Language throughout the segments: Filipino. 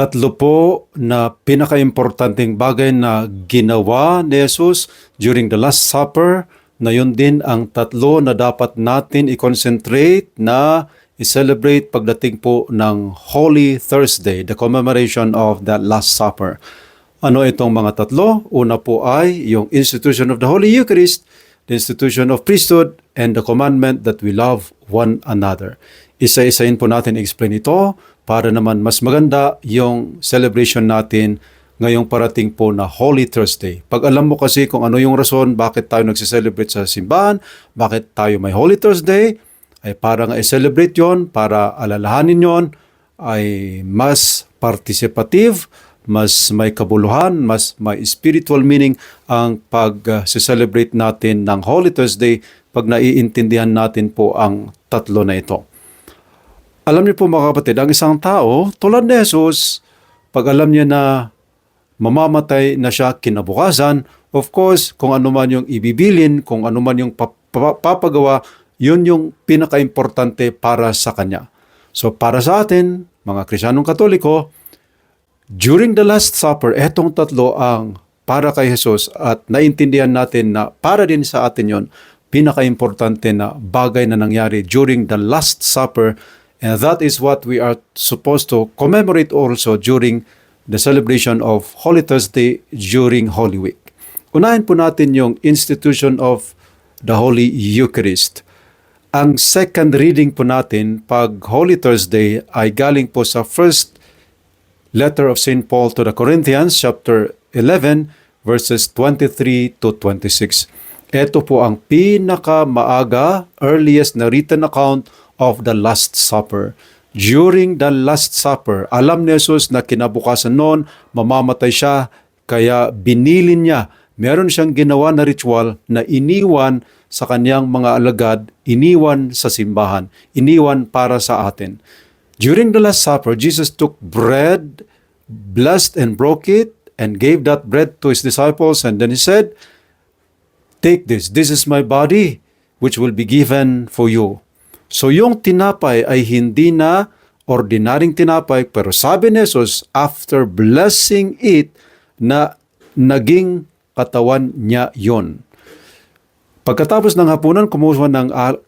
Tatlo po na pinakaimportanteng bagay na ginawa ni Jesus during the Last Supper na yun din ang tatlo na dapat natin i-concentrate na i-celebrate pagdating po ng Holy Thursday, the commemoration of the Last Supper. Ano itong mga tatlo? Una po ay yung institution of the Holy Eucharist, the institution of priesthood, and the commandment that we love one another. Isa-isain po natin explain ito para naman mas maganda yung celebration natin ngayong parating po na Holy Thursday. Pag alam mo kasi kung ano yung rason bakit tayo nagsiselebrate sa simbahan, bakit tayo may Holy Thursday, ay para nga i-celebrate yon, para alalahanin yon, ay mas participative, mas may kabuluhan, mas may spiritual meaning ang pag-celebrate natin ng Holy Thursday pag naiintindihan natin po ang tatlo na ito. Alam niyo po mga kapatid, ang isang tao, tulad ni Jesus, pag alam niya na mamamatay na siya kinabukasan, of course, kung ano man yung ibibilin, kung ano man yung pap- pa- papagawa, yun yung pinaka-importante para sa kanya. So para sa atin, mga Krisyanong Katoliko, during the Last Supper, etong tatlo ang para kay Jesus at naintindihan natin na para din sa atin yon pinaka-importante na bagay na nangyari during the Last Supper and that is what we are supposed to commemorate also during the celebration of Holy Thursday during Holy Week. Unahin po natin yung institution of the Holy Eucharist. Ang second reading po natin pag Holy Thursday ay galing po sa first letter of St. Paul to the Corinthians, chapter 11, verses 23 to 26. Ito po ang pinakamaaga, earliest na written account of the Last Supper. During the Last Supper, alam ni Jesus na kinabukasan noon, mamamatay siya, kaya binilin niya. Meron siyang ginawa na ritual na iniwan sa kanyang mga alagad, iniwan sa simbahan, iniwan para sa atin. During the Last Supper, Jesus took bread, blessed and broke it, and gave that bread to his disciples, and then he said, Take this, this is my body, which will be given for you. So yung tinapay ay hindi na ordinaryong tinapay, pero sabi ni Jesus, after blessing it, na naging katawan niya yon. Pagkatapos ng hapunan, kumuha ng, al-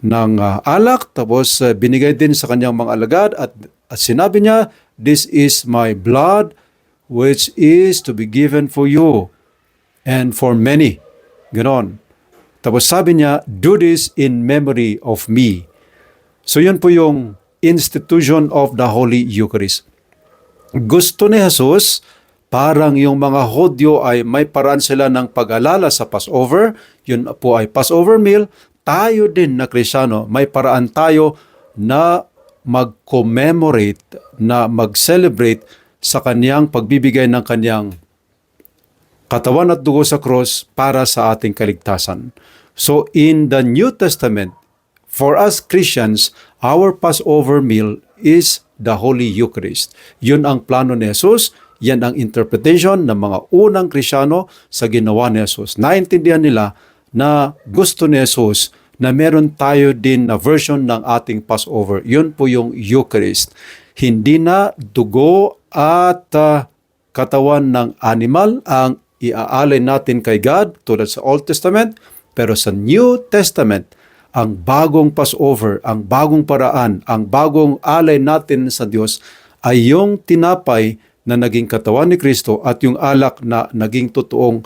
ng ah, alak, tapos ah, binigay din sa kanyang mga alagad at, at sinabi niya, This is my blood which is to be given for you and for many. Ganon. Tapos sabi niya, Do this in memory of me. So yun po yung institution of the Holy Eucharist. Gusto ni Jesus, parang yung mga Hodyo ay may paraan sila ng pag-alala sa Passover, yun po ay Passover meal, tayo din na Krisyano, may paraan tayo na mag-commemorate, na mag-celebrate sa kanyang pagbibigay ng kanyang katawan at dugo sa cross para sa ating kaligtasan. So in the New Testament, for us Christians, our Passover meal is the Holy Eucharist. Yun ang plano ni Jesus, yan ang interpretation ng mga unang Krisyano sa ginawa ni Jesus. Naintindihan nila na gusto ni Jesus na meron tayo din na version ng ating Passover. Yun po yung Eucharist. Hindi na dugo at ah, katawan ng animal ang iaalay natin kay God tulad sa Old Testament, pero sa New Testament, ang bagong Passover, ang bagong paraan, ang bagong alay natin sa Diyos ay yung tinapay na naging katawan ni Kristo at yung alak na naging totoong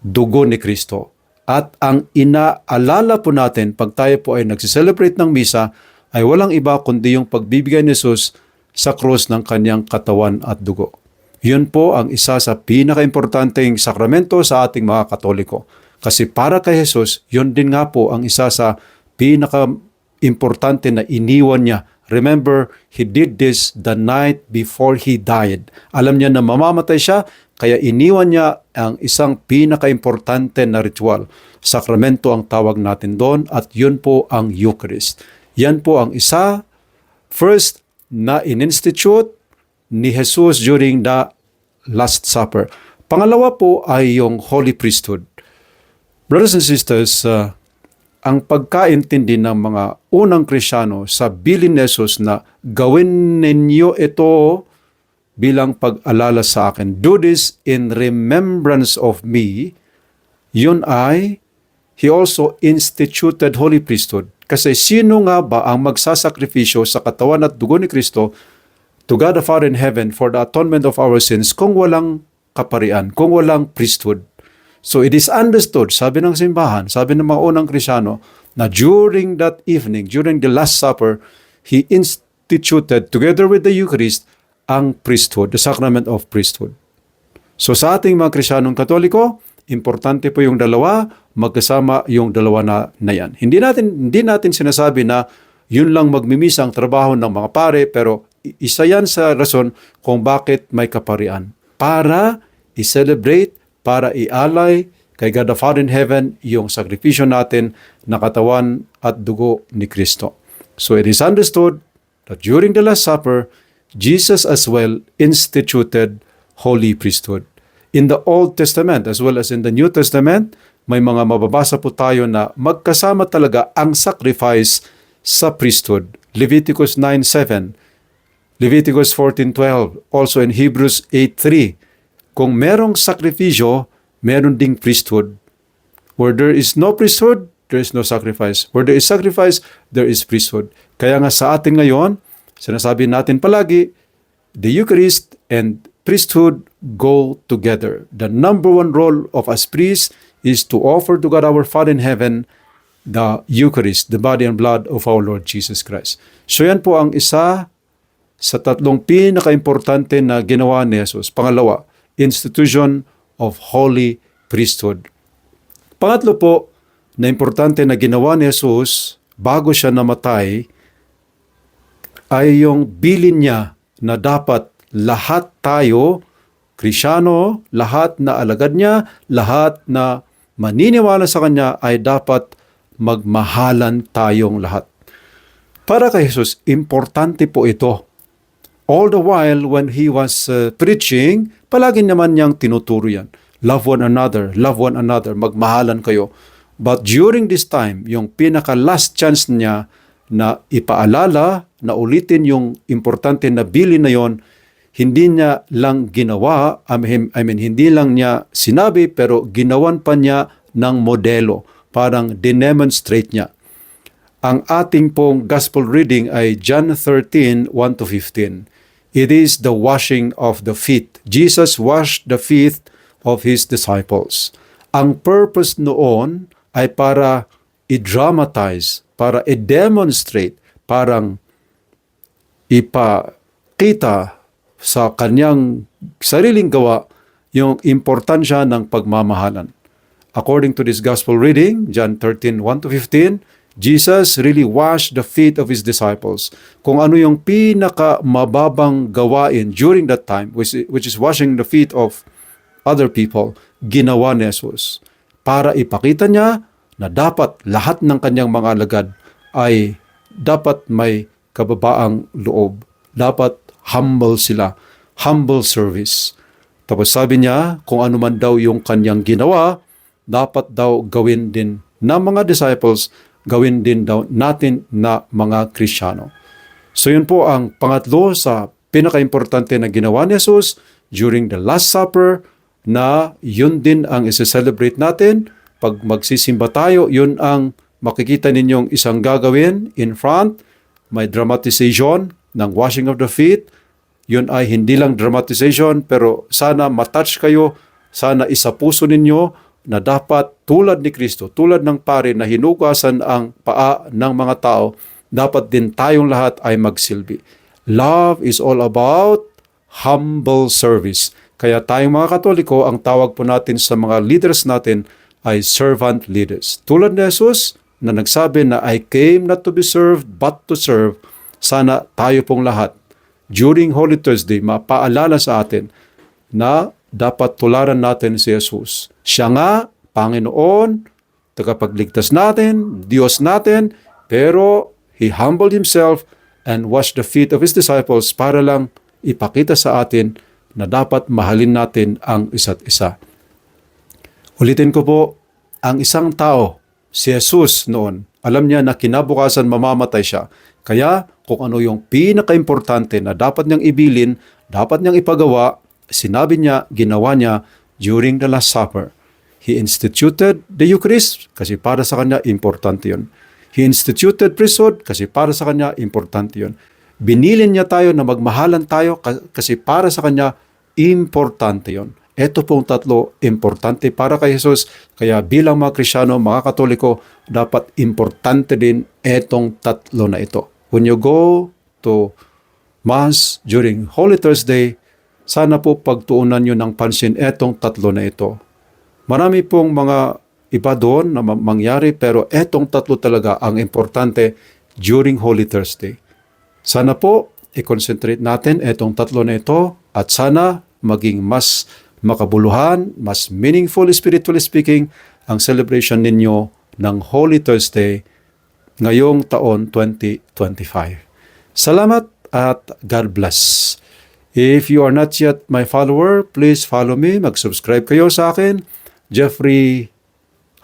dugo ni Kristo. At ang inaalala po natin pag tayo po ay nagsiselebrate ng misa ay walang iba kundi yung pagbibigay ni Jesus sa krus ng kanyang katawan at dugo. Yun po ang isa sa pinakaimportanteng sakramento sa ating mga Katoliko. Kasi para kay Jesus, yun din nga po ang isa sa pinaka-importante na iniwan niya. Remember, He did this the night before He died. Alam niya na mamamatay siya, kaya iniwan niya ang isang pinaka-importante na ritual. Sakramento ang tawag natin doon at yun po ang Eucharist. Yan po ang isa, first, na in-institute ni Jesus during the Last Supper. Pangalawa po ay yung Holy Priesthood. Brothers and sisters, uh, ang pagkaintindi ng mga unang Krisyano sa bilin ni Jesus na gawin ninyo ito bilang pag-alala sa akin. Do this in remembrance of me. Yun ay, He also instituted holy priesthood. Kasi sino nga ba ang magsasakripisyo sa katawan at dugo ni Kristo to God the Father in heaven for the atonement of our sins kung walang kaparian, kung walang priesthood? So it is understood, sabi ng simbahan, sabi ng mga unang Krisyano, na during that evening, during the Last Supper, He instituted together with the Eucharist ang priesthood, the sacrament of priesthood. So sa ating mga Krisyanong Katoliko, importante po yung dalawa, magkasama yung dalawa na, na yan. Hindi natin, hindi natin sinasabi na yun lang magmimisa ang trabaho ng mga pare, pero isa yan sa rason kung bakit may kaparian. Para i-celebrate, para i-alay kay God the Father in Heaven yung sakripisyo natin na katawan at dugo ni Kristo. So it is understood that during the Last Supper, Jesus as well instituted holy priesthood. In the Old Testament as well as in the New Testament, may mga mababasa po tayo na magkasama talaga ang sacrifice sa priesthood. Leviticus 9.7, Leviticus 14.12, also in Hebrews 8.3. Kung merong sakripisyo, meron ding priesthood. Where there is no priesthood, there is no sacrifice. Where there is sacrifice, there is priesthood. Kaya nga sa atin ngayon, sinasabi natin palagi, the Eucharist and priesthood go together. The number one role of us priests is to offer to God our Father in heaven the Eucharist, the body and blood of our Lord Jesus Christ. So yan po ang isa sa tatlong pinaka-importante na ginawa ni Jesus. Pangalawa, institution of holy priesthood. Pangatlo po, na importante na ginawa ni Jesus bago siya namatay ay yung bilin niya na dapat lahat tayo, Krisyano, lahat na alagad niya, lahat na maniniwala sa Kanya ay dapat magmahalan tayong lahat. Para kay Jesus, importante po ito. All the while when He was uh, preaching, palagi naman niyang tinuturo yan. Love one another, love one another, magmahalan kayo. But during this time, yung pinaka last chance niya na ipaalala, na ulitin yung importante na bili na yon, hindi niya lang ginawa, I mean, I mean, hindi lang niya sinabi, pero ginawan pa niya ng modelo. Parang dinemonstrate niya. Ang ating pong gospel reading ay John 13, 1 to 15. It is the washing of the feet. Jesus washed the feet of His disciples. Ang purpose noon ay para i-dramatize, para i-demonstrate, parang ipakita sa kanyang sariling gawa yung importansya ng pagmamahalan. According to this gospel reading, John 13, 1 to 15, Jesus really washed the feet of His disciples. Kung ano yung pinaka mababang gawain during that time, which, which is washing the feet of other people, ginawa ni Jesus. Para ipakita niya na dapat lahat ng kanyang mga alagad ay dapat may kababaang loob. Dapat humble sila. Humble service. Tapos sabi niya, kung ano man daw yung kanyang ginawa, dapat daw gawin din ng mga disciples, gawin din daw natin na mga Kristiyano. So yun po ang pangatlo sa pinaka-importante na ginawa ni Jesus during the Last Supper na yun din ang isa-celebrate natin. Pag magsisimba tayo, yun ang makikita ninyong isang gagawin in front. May dramatization ng washing of the feet. Yun ay hindi lang dramatization pero sana matouch kayo, sana isa puso ninyo na dapat tulad ni Kristo, tulad ng pare na hinugasan ang paa ng mga tao, dapat din tayong lahat ay magsilbi. Love is all about humble service. Kaya tayong mga Katoliko, ang tawag po natin sa mga leaders natin ay servant leaders. Tulad ni Jesus na nagsabi na I came not to be served but to serve, sana tayo pong lahat during Holy Thursday mapaalala sa atin na dapat tularan natin si Jesus. Siya nga, Panginoon, tagapagligtas natin, Diyos natin, pero He humbled Himself and washed the feet of His disciples para lang ipakita sa atin na dapat mahalin natin ang isa't isa. Ulitin ko po, ang isang tao, si Jesus noon, alam niya na kinabukasan mamamatay siya. Kaya kung ano yung pinaka-importante na dapat niyang ibilin, dapat niyang ipagawa, sinabi niya, ginawa niya during the Last Supper. He instituted the Eucharist kasi para sa kanya importante yun. He instituted priesthood kasi para sa kanya importante yun. Binilin niya tayo na magmahalan tayo ka- kasi para sa kanya importante yun. Ito pong tatlo, importante para kay Jesus. Kaya bilang mga Krisyano, mga Katoliko, dapat importante din etong tatlo na ito. When you go to Mass during Holy Thursday, sana po pagtuunan nyo ng pansin etong tatlo na ito. Marami pong mga iba doon na ma- mangyari pero etong tatlo talaga ang importante during Holy Thursday. Sana po i-concentrate natin etong tatlo na ito at sana maging mas makabuluhan, mas meaningful spiritually speaking ang celebration ninyo ng Holy Thursday ngayong taon 2025. Salamat at God bless. If you are not yet my follower, please follow me. Mag-subscribe kayo sa akin. Jeffrey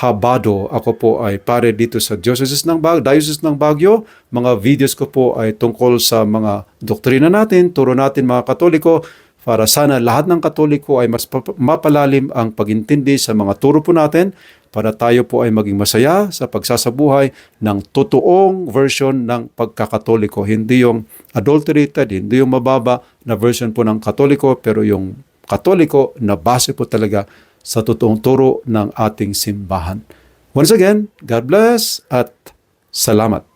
Habado. Ako po ay pare dito sa Diocese ng Baguio, Diocese ng Baguio. Mga videos ko po ay tungkol sa mga doktrina natin, turo natin mga Katoliko para sana lahat ng Katoliko ay mas mapalalim ang pagintindi sa mga turo po natin para tayo po ay maging masaya sa pagsasabuhay ng totoong version ng pagkakatoliko. Hindi yung adulterated, hindi yung mababa na version po ng Katoliko, pero yung Katoliko na base po talaga sa totoong turo ng ating simbahan. Once again, God bless at salamat.